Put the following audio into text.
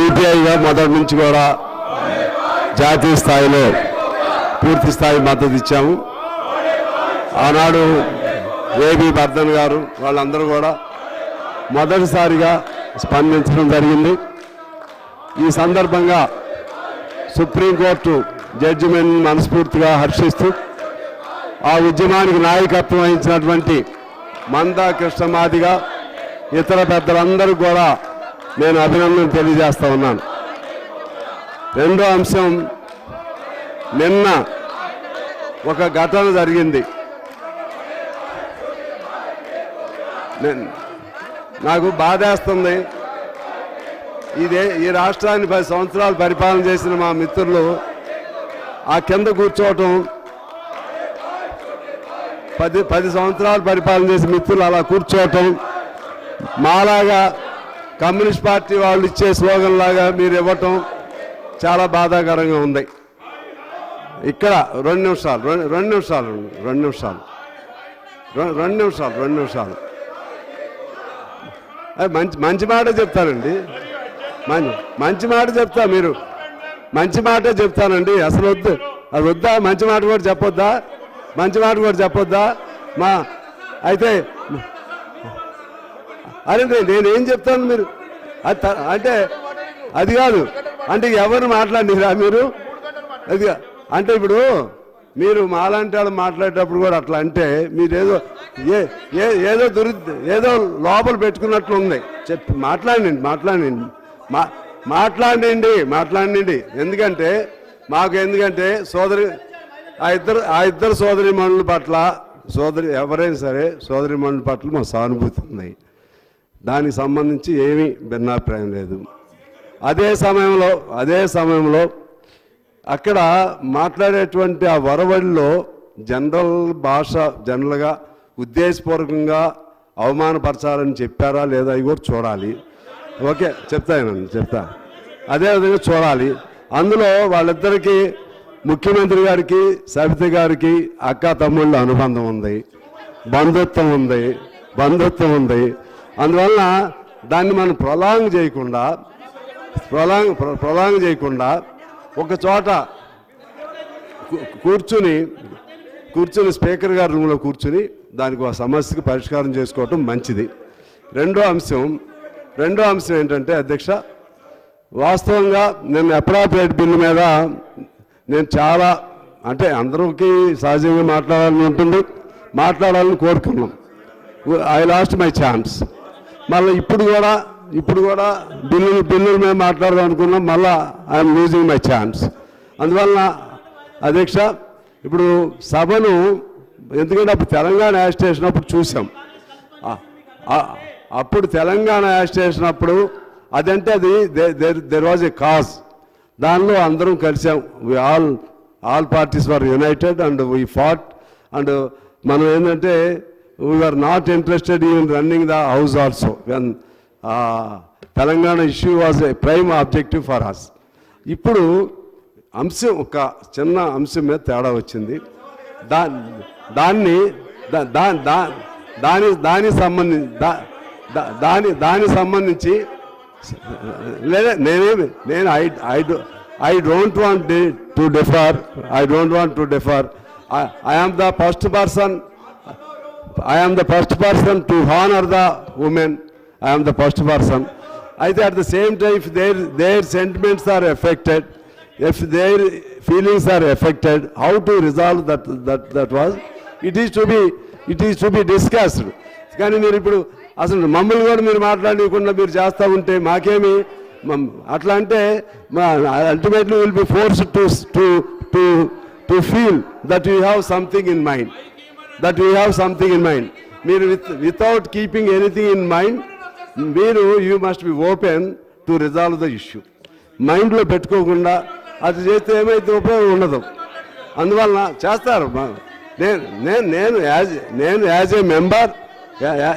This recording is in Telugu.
సిపిఐగా మొదటి నుంచి కూడా జాతీయ స్థాయిలో పూర్తి స్థాయి మద్దతు ఇచ్చాము. ఆనాడు ఏబి బర్ధన్ గారు వాళ్ళందరూ కూడా మొదటిసారిగా స్పందించడం జరిగింది. ఈ సందర్భంగా సుప్రీంకోర్టు జడ్జిమెంట్ మనస్ఫూర్తిగా హర్షిస్తూ ఆ ఉద్యమానికి నాయకత్వం వహించినటువంటి మందా కృష్ణమాదిగా ఇతర పెద్దలందరూ కూడా నేను అభినందన తెలియజేస్తా ఉన్నాను. రెండో అంశం నిన్న ఒక ఘటన జరిగింది. నేను- నాకు బాధేస్తుంది. ఇదే ఈ రాష్ట్రాన్ని పది సంవత్సరాలు పరిపాలన చేసిన మా మిత్రులు ఆ కింద కూర్చోవటం పది పది సంవత్సరాలు పరిపాలన చేసిన మిత్రులు అలా కూర్చోవటం మాలాగా కమ్యూనిస్ట్ పార్టీ వాళ్ళు ఇచ్చే స్లోగన్ లాగా మీరు ఇవ్వటం చాలా బాధాకరంగా ఉంది. ఇక్కడ రెండు నిమిషాలు రెండు రెండు నిమిషాలు రెండు నిమిషాలు. రెండు నిమిషాలు రెండు నిమిషాలు. మంచి మంచి మాట చెప్తానండి మంచి మంచి మాట చెప్తా మీరు. మంచి మాటే చెప్తానండి. అసలు వద్దు అది వద్దా? మంచి మాట కూడా చెప్పొద్దా? మంచి మాట కూడా చెప్పొద్దా? మా అయితే అరే నేనేం చెప్తాను మీరు? అంటే అది కాదు. అంటే ఎవరు మాట్లాడినరా మీరు? అది అంటే ఇప్పుడు మీరు మాలాంటి వాళ్ళు మాట్లాడేటప్పుడు కూడా అట్లా అంటే మీరేదో ఏ ఏ- ఏదో దురి ఏదో లోపల పెట్టుకున్నట్లు ఉంది. చెప్పి మాట్లాడండి మాట్లాడండి. మా మాట్లాడండి మాట్లాడండి. ఎందుకంటే మాకు ఎందుకంటే సోదరి ఆ ఇద్దరు ఆ ఇద్దరు సోదరి మనుల పట్ల సోదరి ఎవరైనా సరే సోదరి మనుల పట్ల మా సానుభూతి ఉన్నాయి దానికి సంబంధించి ఏమీ భిన్నాభిప్రాయం లేదు. అదే సమయంలో అదే సమయంలో అక్కడ మాట్లాడేటువంటి ఆ వరవడిలో జనరల్ భాష జనరల్గా ఉద్దేశపూర్వకంగా అవమానపరచాలని చెప్పారా లేదా అవి కూడా చూడాలి. ఓకే చెప్తానండి చెప్తా. అదేవిధంగా చూడాలి. అందులో వాళ్ళిద్దరికీ ముఖ్యమంత్రి గారికి సబిత గారికి అక్క తమ్ముళ్ళ అనుబంధం ఉంది. బంధుత్వం ఉంది. బంధుత్వం ఉంది. అందువలన దాన్ని మనం ప్రొలాంగ్ చేయకుండా ప్రొలాంగ్ ప్రొలాంగ్ చేయకుండా ఒక చోట కూర్చుని కూర్చుని స్పీకర్ గారి రూమ్లో కూర్చుని దానికి ఒక సమస్యకి పరిష్కారం చేసుకోవటం మంచిది. రెండో అంశం రెండో అంశం ఏంటంటే అధ్యక్ష వాస్తవంగా నేను అప్రాపరేట్ బిల్లు మీద నేను చాలా అంటే అందరికీ సహజంగా మాట్లాడాలని ఉంటుంది మాట్లాడాలని కోరుకున్నాం. I lost my chance. మళ్ళీ ఇప్పుడు కూడా ఇప్పుడు కూడా బిల్లులు బిల్లులు మేము మాట్లాడదాం అనుకున్నాం మళ్ళీ ఐఎమ్ లూజింగ్ మై ఛాన్స్ అందువలన అధ్యక్ష ఇప్పుడు సభను ఎందుకంటే అప్పుడు తెలంగాణ యాజిటేషన్ అప్పుడు చూసాం. అప్పుడు తెలంగాణ యాజిటేషన్ అప్పుడు అదంటే అది దెర్ వాజ్ ఏ కాజ్ దానిలో అందరం కలిసాం. We all all parties were united and we fought and మనం ఏంటంటే we are not interested even running the house also when Telangana issue was a prime objective for us ఇప్పుడు అంశం ఒక చిన్న అంశం మీద తేడా వచ్చింది. దా దాన్ని దా- దా- దా- దాని దానికి సంబంధించి దా- దాని దానికి సంబంధించి లేదా నేనేమి నేను I I I don't want to differ I don't want to differ. I am the first person I am the first person to honour the women I am the first person అయితే at the same time there there sentiments are affected if there feelings are affected how to resolve that that that was it is to be it is to be discussed కానీ మీరు ఇప్పుడు అసలు మమ్మల్ని కూడా మీరు మాట్లాడకుండా మీరు చేస్తూ ఉంటే మాకేమి? అట్లా అంటే మా ultimately will be force to to to feel that you have something in mind that you have something in mind మీరు with without keeping anything in mind మీరు you must be open to resolve the issue మైండ్లో పెట్టుకోకుండా అది చేస్తే ఏమైతే ఉపయోగం ఉండదు. అందువలన చేస్తారు. నేను నేను నేను యాజ్ నేను యాజ్ ఏ మెంబర్